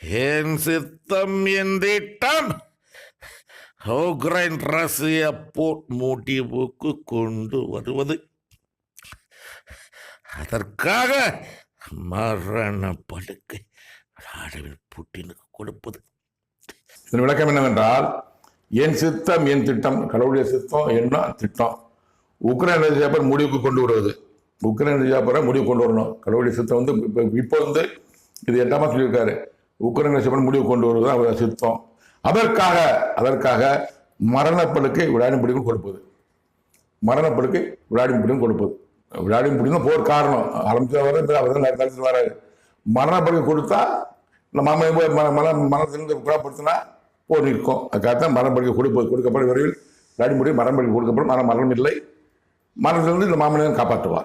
என் சித்தம் என் திட்டம் உக்ரைன் ரஷ்ய போர் முடிவுக்கு கொண்டு வருவது. அதற்காக மரண படுக்கை விளாடிமிர் புட்டினுக்கு கொடுப்பது. இதன் விளக்கம் என்னவென்றால் என் சித்தம் என் திட்டம்? கடவுளுடைய சித்தம் என்ன திட்டம்? உக்ரைன் வியாபாரம் முடிவுக்கு கொண்டு வருவது. உக்ரைன் வியாபாரம் முடிவு கொண்டு வரணும். கடவுளுடைய சித்தம் வந்து இப்போ இப்போ வந்து இது எட்டாமா சொல்லியிருக்காரு. உக்ரைன் வியாபாரம் முடிவு கொண்டு வருவது அவர் சித்தம். அதற்காக அதற்காக மரணப்படுக்கை விளையாடும் கொடுப்பது. மரணப்படுக்கை விளையாடும் பிடிக்கும் கொடுப்பது. விளையாடும் பிடிக்கும் போர் காரணம். ஆரம்பிச்சு வர அவர் தான் நடத்திட்டு வராரு. மரணப்படுக்கை கொடுத்தா நம்ம மன மன மனத்திலிருந்து குணப்படுத்தினா போர் நிற்கும். அதுக்காகத்தான் மரணப்படுக்கை கொடுப்பது கொடுக்கப்படும் விரைவில். விளையாடும் முடியும் மரணப்படுக்கை கொடுக்கப்படும். ஆனால் மரணம் இல்லை. மரணத்திலிருந்து இந்த மாமனிதன் காப்பாற்றுவார்.